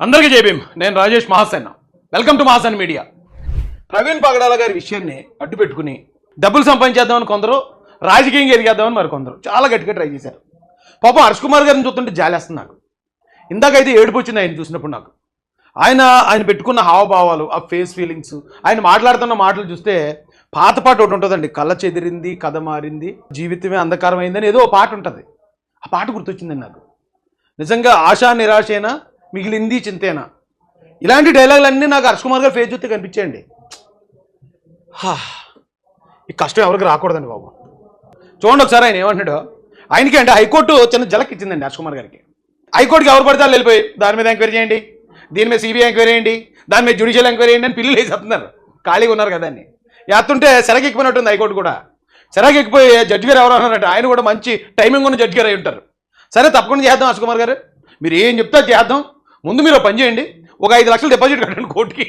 అందరికీ జైభీం నేను Rajesh Mahasena. Welcome to Mahasen media Praveen Pagadala గారి విషయాన్ని అడ్డు పెట్టుకుని డబ్బులు సంపాదించేద్దామని కొందరు రాజకీయంగా ఎదిగేద్దామని మరి కొందరు చాలా గట్టిగా ట్రై చేశారు. పాపం హర్ష్ కుమార్ గారిని చూస్తుంటే జాలేస్తుంది నాకు. ఇందాకైతే ఏడుపు వచ్చింది ఆయన చూసినప్పుడు నాకు. ఆయన ఆయన పెట్టుకున్న హావభావాలు ఆ ఫేస్ ఫీలింగ్స్ ఆయన మాట్లాడుతున్న మాటలు చూస్తే పాత పాట ఒకటి ఉంటుందండి. కళ్ళ చెదిరింది కథ మారింది జీవితమే అంధకారమైందని ఏదో ఒక పాట ఉంటుంది. ఆ పాట గుర్తొచ్చిందండి నాకు. నిజంగా ఆశా నిరాశైనా మిగిలింది చింతేనా? ఇలాంటి డైలాగులన్నీ నాకు హర్ష్ కుమార్ గారు ఫేస్ చూస్తే కనిపించేయండి. హా, ఈ కష్టం ఎవరికి రాకూడదండి బాబు. చూడండి ఒకసారి ఆయన ఏమంటున్నాడు. ఆయనకి అంటే హైకోర్టు చిన్న జలక్ ఇచ్చిందండి హర్ష్ కుమార్ గారికి. హైకోర్టుకి ఎవరు పడితే వెళ్ళిపోయి దాని మీద ఎంక్వైరీ చేయండి దీని మీద సిబిఐ ఎంక్వైరీ చేయండి దాని మీద జ్యుడిషియల్ ఎంక్వైరీ చేయండి అని పిల్లలు వేసేస్తున్నారు. ఖాళీగా ఉన్నారు కదా అని ఎత్తుంటే సెరగ ఎక్కిపోయినట్టుంది హైకోర్టు కూడా. సెరగెక్కిపోయి జడ్జి గారు ఎవరు అన్నారంటే ఆయన కూడా మంచి టైమింగ్ ఉన్న జడ్జి గారు అయి ఉంటారు. సరే తప్పకుండా చేద్దాం హర్ష్ కుమార్ గారు. మీరు ఏం చెప్తే చేద్దాం. ముందు మీరు పని చేయండి. ఒక ఐదు లక్షలు డిపాజిట్ కట్టండి కోర్టుకి.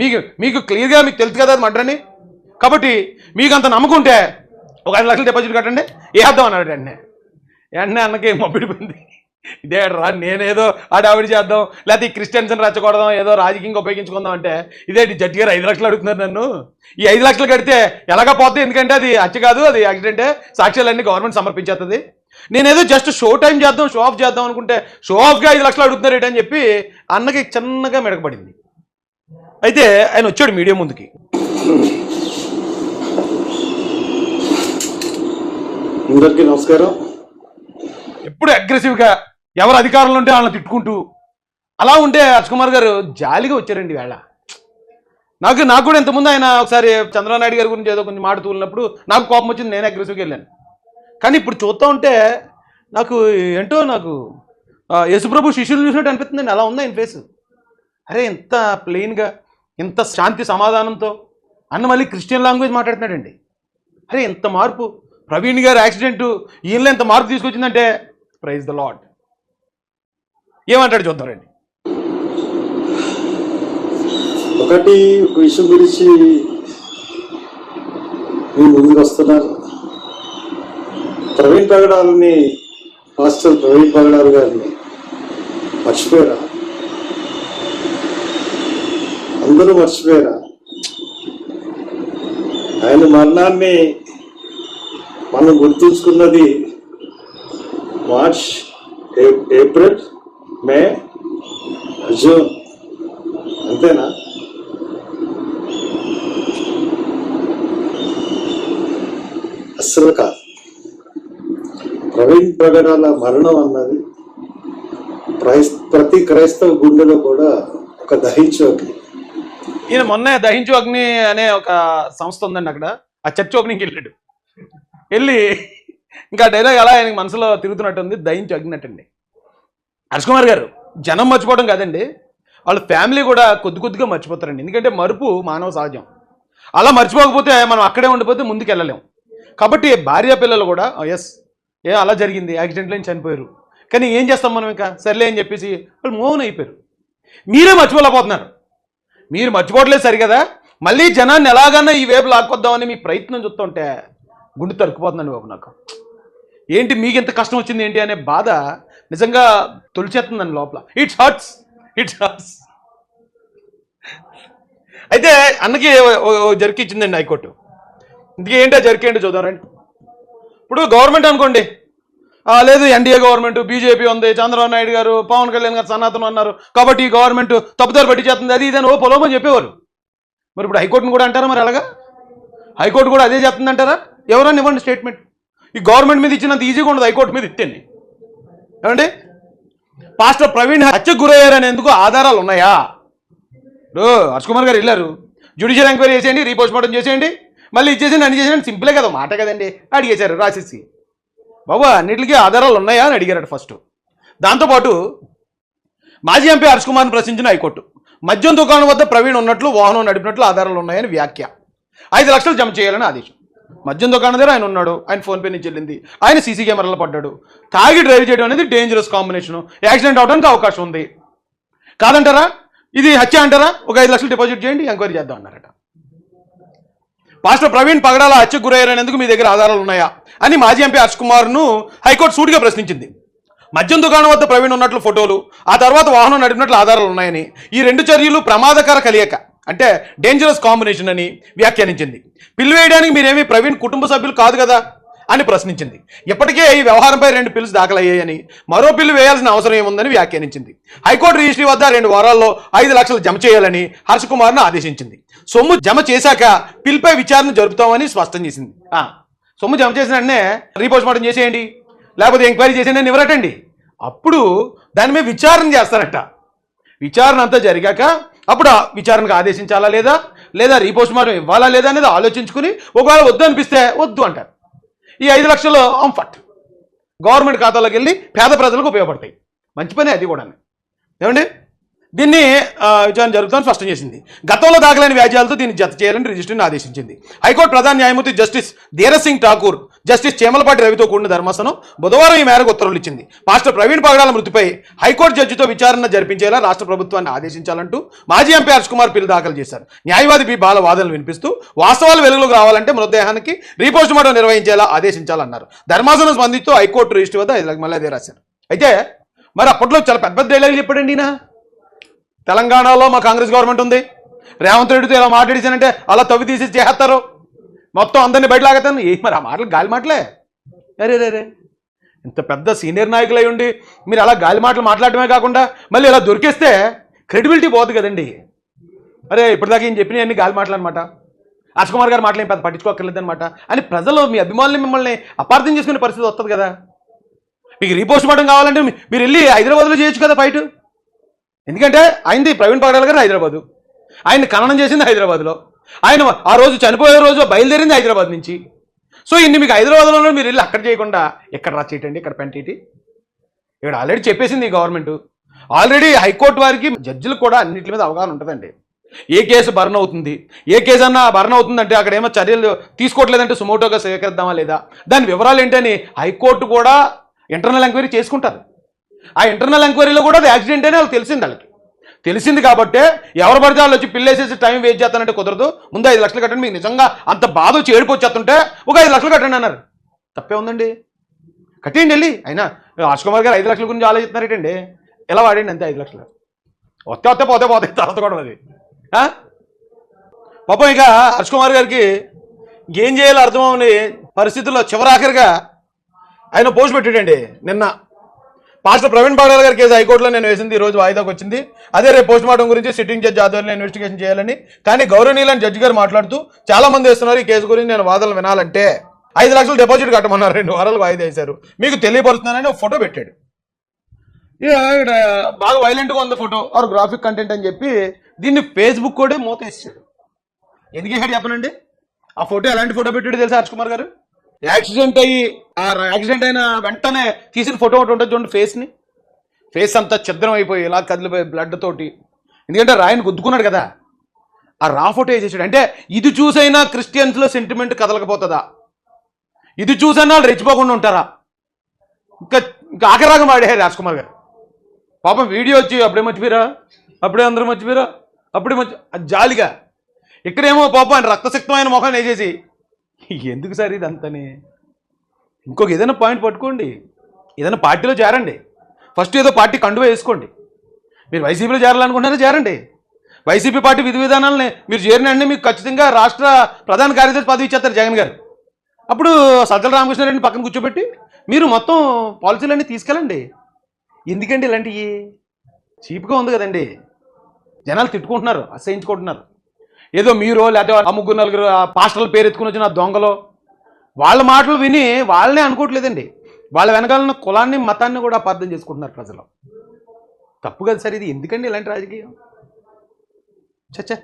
మీకు మీకు క్లియర్గా మీకు తెలుసు కదా అది మడ్రని కాబట్టి మీకు అంత నమ్ముకుంటే ఒక ఐదు లక్షలు డిపాజిట్ కట్టండి. వేద్దాం అన్నాడు అన్నే వెంటనే అన్నకి మొబ్బిడిపోయింది? ఇదే రా నేనేదో ఆడావిడి చేద్దాం లేకపోతే ఈ క్రిస్టియన్స్ని ఏదో రాజకీయంగా ఉపయోగించుకుందాం అంటే ఇదేంటి జడ్జి గారు ఐదు లక్షలు అడుగుతున్నారు నన్ను. ఈ ఐదు లక్షలు కడితే ఎలాగ పోతే ఎందుకంటే అది హత్య కాదు అది యాక్సిడెంటే. సాక్ష్యాలన్నీ గవర్నమెంట్ సమర్పించేస్తుంది నేనేదో జస్ట్ షో టైం చేద్దాం షో ఆఫ్ చేద్దాం అనుకుంటే షో ఆఫ్గా ఐదు లక్షలు అడుగుతున్నారు ఏంటి అని చెప్పి అన్నకి చిన్నగా మెడకపడింది. అయితే ఆయన వచ్చాడు మీడియా ముందుకి. అందరికీ నమస్కారం. ఎప్పుడు అగ్రెసివ్గా ఎవరు అధికారంలో ఉంటే వాళ్ళని తిట్టుకుంటూ అలా ఉంటే కుమార్ గారు జాలిగా వచ్చారండి వేళ. నాకు నాకు కూడా ఇంతకుముందు ఆయన ఒకసారి చంద్రబాబు నాయుడు గారి గురించి ఏదో కొంచెం మాట తూలినప్పుడు నాకు కోపం వచ్చింది నేను అగ్రెసివ్గా వెళ్ళాను. కానీ ఇప్పుడు చూస్తూ ఉంటే నాకు ఏంటో నాకు యశుప్రభు యేసుప్రభు శిష్యులు చూసినట్టు అనిపిస్తుందండి అలా ఉంది ఆయన ఫేస్ అరే ఇంత ప్లెయిన్గా ఇంత శాంతి సమాధానంతో అన్న మళ్ళీ క్రిస్టియన్ లాంగ్వేజ్ మాట్లాడుతున్నాడండి. అరే ఎంత మార్పు. ప్రవీణ్ గారు యాక్సిడెంట్ ఈయనలో ఎంత మార్పు తీసుకొచ్చిందంటే ప్రైజ్ ద లాడ్ ఏమంటాడు చూద్దామండి. ఒకటి ఒక విషయం గురించి మీరు ముందుకు వస్తున్నారు. ప్రవీణ్ పగడాలని మాస్టర్ ప్రవీణ్ పగడాల్ గారిని మర్చిపోయారా? అందరూ మర్చిపోయారా? ఆయన మరణాన్ని మనం గుర్తుంచుకున్నది మార్చ్ ఏ- ఏప్రిల్ మే జూన్. అంతేనా? అస్సలు కాదు. ప్రవీణ్ ప్రగడాల మరణం అన్నది ప్రతి క్రైస్తవ గుండెలో కూడా ఒక దహించు అగ్ని. ఈయన మొన్న దహించు అగ్ని అనే ఒక సంస్థ ఉందండి అక్కడ. ఆ చర్చ్ ఓపెనింగ్కి వెళ్ళాడు. వెళ్ళి ఇంకా డైలాగ్ అలా ఆయనకి మనసులో తిరుగుతున్నట్టు ఉంది దహించు అగ్ని అట్టండి హర్ష్ కుమార్ గారు జనం మర్చిపోవడం కాదండి. వాళ్ళ ఫ్యామిలీ కూడా కొద్ది కొద్దిగా మర్చిపోతారండి. ఎందుకంటే మరుపు మానవ సహజం. అలా మర్చిపోకపోతే మనం అక్కడే ఉండిపోతే ముందుకు వెళ్ళలేం కాబట్టి భార్య పిల్లలు కూడా ఎస్ ఏ అలా జరిగింది యాక్సిడెంట్లో చనిపోయారు. కానీ ఏం చేస్తాం మనం ఇంకా? సర్లే అని చెప్పేసి వాళ్ళు మోహన్ అయిపోయారు. మీరే మర్చిపోలేకపోతున్నారు. మీరు మర్చిపోవట్లేదు సరికదా మళ్ళీ జనాన్ని ఎలాగన్నా ఈ వేపు లాక్కొద్దామని మీ ప్రయత్నం చూస్తుంటే గుండె తరుక్కుపోతుందండి బాబు నాకు. ఏంటి మీకు ఎంత కష్టం వచ్చింది ఏంటి అనే బాధ నిజంగా తొలిచేస్తుందండి లోపల. ఇట్స్ హర్ట్స్ ఇట్స్ హర్ట్స్ అయితే అన్నకి ఓ- జర్కి ఇచ్చిందండి హైకోర్టు. ఇందుకే ఏంటో జర్కి ఏంటో చూద్దారండి ఇప్పుడు గవర్నమెంట్ అనుకోండి. లేదు ఎన్డీఏ గవర్నమెంట్ బీజేపీ ఉంది చంద్రబాబు నాయుడు గారు పవన్ కళ్యాణ్ గారు సనాతనం అన్నారు. కాబట్టి ఈ గవర్నమెంట్ తప్పుదారు పట్టి చేస్తుంది అది ఇదని ఓ పొలమని చెప్పేవారు. మరి ఇప్పుడు హైకోర్టును కూడా అంటారా మరి అలాగా? హైకోర్టు కూడా అదే చెప్తుంది అంటారా? ఎవరన్నా ఇవ్వండి స్టేట్మెంట్ ఈ గవర్నమెంట్ మీద ఇచ్చినంత ఈజీగా ఉండదు హైకోర్టు మీద ఇచ్చేయండి ఏమండి? పాస్టర్ ప్రవీణ్ హత్యకు గురయ్యారనేందుకు ఆధారాలు ఉన్నాయా? ఇప్పుడు హర్ష్ కుమార్ గారు వెళ్ళారు. జ్యుడిషియల్ ఎంక్వైరీ చేసేయండి రీపోస్ట్ మార్టం చేసేయండి. మళ్ళీ ఇచ్చేసి అన్ని చేసేయండి సింపులే కదా మాట కదండి. అడిగేశారు రాసేసి బాబు అన్నిటికీ ఆధారాలు ఉన్నాయా అని అడిగారట ఫస్ట్ దాంతోపాటు మాజీ ఎంపీ హర్ష్ కుమార్ని ప్రశ్నించిన హైకోర్టు మద్యం దుకాణం వద్ద ప్రవీణ్ ఉన్నట్లు వాహనం నడిపినట్లు ఆధారాలు ఉన్నాయని వ్యాఖ్య. ఐదు లక్షలు జమ చేయాలని ఆదేశం. మద్యం దుకాణం దగ్గర ఆయన ఉన్నాడు ఆయన ఫోన్పే నుంచి వెళ్ళింది. ఆయన సీసీ కెమెరాలో పడ్డాడు. తాగి డ్రైవ్ చేయడం అనేది డేంజరస్ కాంబినేషన్ యాక్సిడెంట్ అవడానికి అవకాశం ఉంది. కాదంటారా? ఇది హత్య అంటారా? ఒక ఐదు లక్షలు డిపాజిట్ చేయండి ఎంక్వైరీ చేద్దాం అన్నారట. పాస్టర్ ప్రవీణ్ పగడాల హత్యకు గురయ్యారనేందుకు మీ దగ్గర ఆధారాలు ఉన్నాయా? అని మాజీ ఎంపీ హర్ష్ కుమార్ను హైకోర్టు సూటిగా ప్రశ్నించింది. మద్యం దుకాణం వద్ద ప్రవీణ్ ఉన్నట్లు ఫోటోలు ఆ తర్వాత వాహనం నడిపినట్లు ఆధారాలు ఉన్నాయని ఈ రెండు చర్యలు ప్రమాదకర కలియక అంటే డేంజరస్ కాంబినేషన్ అని వ్యాఖ్యానించింది. పిల్లు వేయడానికి మీరేమీ ప్రవీణ్ కుటుంబ సభ్యులు కాదు కదా? అని ప్రశ్నించింది. ఇప్పటికే ఈ వ్యవహారంపై రెండు పిల్స్ దాఖలయ్యాయని మరో పిల్లు వేయాల్సిన అవసరం ఏముందని వ్యాఖ్యానించింది. హైకోర్టు రిజిస్ట్రీ వద్ద రెండు వారాల్లో ఐదు లక్షలు జమ చేయాలని హర్ష కుమార్ను ఆదేశించింది. సొమ్ము జమ చేశాక పిల్పై విచారణ జరుపుతామని స్పష్టం చేసింది. సొమ్ము జమ చేసిన వెంటనే రీపోస్ట్ మార్టం చేసేయండి లేకపోతే ఎంక్వైరీ చేసేయండి నివరటండి అప్పుడు దాని మీద విచారణ చేస్తారట. విచారణ అంతా జరిగాక అప్పుడు విచారణకు ఆదేశించాలా లేదా లేదా రీపోస్ట్ మార్టం ఇవ్వాలా లేదా అనేది ఆలోచించుకుని ఒకవేళ వద్దు అనిపిస్తే వద్దు అంటారు. ఈ ఐదు లక్షలు అంఫట్ గవర్నమెంట్ ఖాతాలోకి వెళ్ళి పేద ప్రజలకు ఉపయోగపడతాయి. మంచి పని అది కూడా ఏమండి? దీన్ని విచారణ జరుగుతుందని స్పష్టం చేసింది. గతంలో దాఖలైన వ్యాజ్యాలతో దీన్ని జత చేయాలని రిజిస్ట్రీని ఆదేశించింది. హైకోర్టు ప్రధాన న్యాయమూర్తి జస్టిస్ ధీరజ్ సింగ్ ఠాకూర్ జస్టిస్ చేమలపాటి రవితో కూడిన ధర్మాసనం బుధవారం ఈ మేరకు ఉత్తర్వులు ఇచ్చింది. మాస్టర్ ప్రవీణ్ పగడాల మృతిపై హైకోర్టు జడ్జితో విచారణ జరిపించేలా రాష్ట్ర ప్రభుత్వాన్ని ఆదేశించాలంటూ మాజీ ఎంపీ హర్ష్ కుమార్ పిల్ దాఖలు చేశారు. న్యాయవాది బి బాల వాదనలు వినిపిస్తూ వాస్తవాలు వెలుగులోకి రావాలంటే మృతదేహానికి రీపోస్ట్ మార్టం నిర్వహించేలా ఆదేశించాలన్నారు. ధర్మాసనం స్పందిస్తూ హైకోర్టు రిజిస్టర్ వద్ద మళ్ళీ అదే రాశారు. అయితే మరి అప్పట్లో చాలా పెద్ద పెద్ద డైలాగులు చెప్పాడండి ఈయన. తెలంగాణలో మా కాంగ్రెస్ గవర్నమెంట్ ఉంది. రేవంత్ రెడ్డితో ఇలా మాట్లాడేసానంటే అలా తవ్వి తీసి చేస్తారు మొత్తం అందరినీ బయట లాగతాను ఏ మరి ఆ మాటలు గాలి మాటలే? అరే రే రే ఇంత పెద్ద సీనియర్ నాయకులు ఉండి మీరు అలా గాలి మాటలు మాట్లాడటమే కాకుండా మళ్ళీ ఇలా దొరికేస్తే క్రెడిబిలిటీ పోదు కదండి. అరే ఇప్పటిదాకా ఏం చెప్పినా అన్ని గాలి మాటలు అనమాట హర్ష్ కుమార్ గారు మాటలు ఏం పెద్ద పట్టించుకోక్కర్లేదనమాట అని ప్రజలు మీ అభిమానులు మిమ్మల్ని అపార్థం చేసుకునే పరిస్థితి వస్తుంది కదా. మీకు రీపోస్ట్ మార్టం కావాలంటే మీరు వెళ్ళి హైదరాబాద్లో చేయొచ్చు కదా ఫైట్. ఎందుకంటే ఆయనది ప్రవీణ్ పగడాల గారు హైదరాబాదు. ఆయన ఖననం చేసింది హైదరాబాద్లో. ఆయన ఆ రోజు చనిపోయే రోజు బయలుదేరింది హైదరాబాద్ నుంచి. సో ఇన్ని మీకు హైదరాబాద్లో మీరు వెళ్ళి అక్కడ చేయకుండా ఎక్కడ రా చేయటండి ఇక్కడ పెంటేటి ఇక్కడ ఆల్రెడీ చెప్పేసింది ఈ గవర్నమెంట్. ఆల్రెడీ హైకోర్టు వారికి జడ్జిలు కూడా అన్నింటి మీద అవగాహన ఉంటుందండి. ఏ కేసు బర్న్ అవుతుంది? ఏ కేసు అన్నా బర్న్ అవుతుందంటే అక్కడ ఏమో చర్యలు తీసుకోవట్లేదంటే సుమోటోగా స్వీకరిద్దామా లేదా? దాని వివరాలు ఏంటని హైకోర్టు కూడా ఇంటర్నల్ ఎంక్వైరీ చేసుకుంటారు. ఆ ఇంటర్నల్ ఎంక్వైరీలో కూడా అది యాక్సిడెంట్ అని వాళ్ళకి తెలిసింది వాళ్ళకి. తెలిసింది కాబట్టే ఎవరు పడితే వాళ్ళు వచ్చి పిల్లేసేసి టైం వేస్ట్ చేస్తానంటే కుదరదు. ముందు ఐదు లక్షలు కట్టండి మీకు నిజంగా అంత బాధ వచ్చి ఏడుపు ఒక ఐదు లక్షలు కట్టండి అన్నారు. తప్పే ఉందండి. కట్టేయండి వెళ్ళి. అయినా రాజ్ కుమార్ గారు ఐదు లక్షల గురించి ఆలోచిస్తున్నారేటండి? ఎలా వాడండి అంతే ఐదు లక్షలు? వస్తే వస్తే పోతే పోతే తర్వాత కూడా అది పాపం ఇక హర్ష్ కుమార్ గారికి ఏం చేయాలో అర్థమవని పరిస్థితుల్లో చివరాఖరిగా ఆయన పోస్ట్ పెట్టాడండి నిన్న. పాస్టర్ ప్రవీణ్ పాడాల గారి కేసు హైకోర్టులో నేను వేసింది ఈ రోజు వాయిదాకు వచ్చింది. అదే రేపు పోస్ట్ మార్టం గురించి సిట్టింగ్ జడ్జి ఆధ్వర్యంలో ఇన్వెస్టిగేషన్ చేయాలని. కానీ గౌరవనీయులని జడ్జి గారు మాట్లాడుతూ చాలా మంది వేస్తున్నారు ఈ కేసు గురించి నేను వాదనలు వినాలంటే. ఐదు లక్షలు డిపాజిట్ కట్టమన్నారు రెండు వారాలు వాయిదా వేశారు. మీకు తెలియపరుస్తున్నానని ఒక ఫోటో పెట్టాడు. ఇక్కడ బాగా వైలెంట్గా ఉంది ఫోటో ఆర్ గ్రాఫిక్ కంటెంట్ అని చెప్పి దీన్ని ఫేస్బుక్ కూడా మూతేసాడు ఎందుకు వేసాడు చెప్పనండి? ఆ ఫోటో ఎలాంటి ఫోటో పెట్టాడు తెలుసా హర్ష్ కుమార్ గారు? యాక్సిడెంట్ అయ్యి ఆ యాక్సిడెంట్ అయిన వెంటనే తీసిన ఫోటో ఒకటి ఉంటుంది చూడండి ఫేస్ని ఫేస్ అంతా ఛిద్రం అయిపోయి ఇలా కదిలిపోయి బ్లడ్ తోటి. ఎందుకంటే రాయని గుద్దుకున్నాడు కదా. ఆ రా ఫోటో వేసేసాడు. అంటే ఇది చూసైనా క్రిస్టియన్స్లో సెంటిమెంట్ కదలకపోతుందా? ఇది చూసైనా వాళ్ళు రెచ్చిపోకుండా ఉంటారా? ఇంకా ఇంకా ఆఖరాగం వాడే రాజ్ కుమార్ గారు. పాపం వీడియో వచ్చి అప్పుడే మర్చిపోయారా? అప్పుడే అందరూ మర్చిపోయారా? అప్పుడే మర్చి అది జాలిగా. ఇక్కడేమో పాపం ఆయన రక్తసిక్తమైన ముఖం వేసేసి ఎందుకు సార్ ఇదంతని? ఇంకొక ఏదైనా పాయింట్ పట్టుకోండి. ఏదైనా పార్టీలో చేరండి. ఫస్ట్ ఏదో పార్టీ కండువా వేసుకోండి. మీరు వైసీపీలో చేరాలనుకుంటున్నారా చేరండి. వైసీపీ పార్టీ విధి విధానాలని మీరు చేరినండి మీకు ఖచ్చితంగా రాష్ట్ర ప్రధాన కార్యదర్శి పదవి ఇచ్చేస్తారు జగన్ గారు. అప్పుడు సజ్జల రామకృష్ణారెడ్డిని పక్కన కూర్చోబెట్టి మీరు మొత్తం పాలసీలన్నీ తీసుకెళ్ళండి. ఎందుకండి ఇలాంటివి చీప్గా ఉంది కదండి. జనాలు తిట్టుకుంటున్నారు అసహించుకుంటున్నారు. ఏదో మీరు లేకపోతే ఆ ముగ్గురు నలుగురు పాస్టర్ల పేరు ఎత్తుకుని వచ్చిన దొంగలో. వాళ్ళ మాటలు విని వాళ్ళనే అనుకోవట్లేదండి. వాళ్ళ వెనకాలన్న కులాన్ని మతాన్ని కూడా అపార్థం చేసుకుంటున్నారు ప్రజలు. తప్పు కదా సార్ ఇది. ఎందుకండి ఇలాంటి రాజకీయం? చచ్చా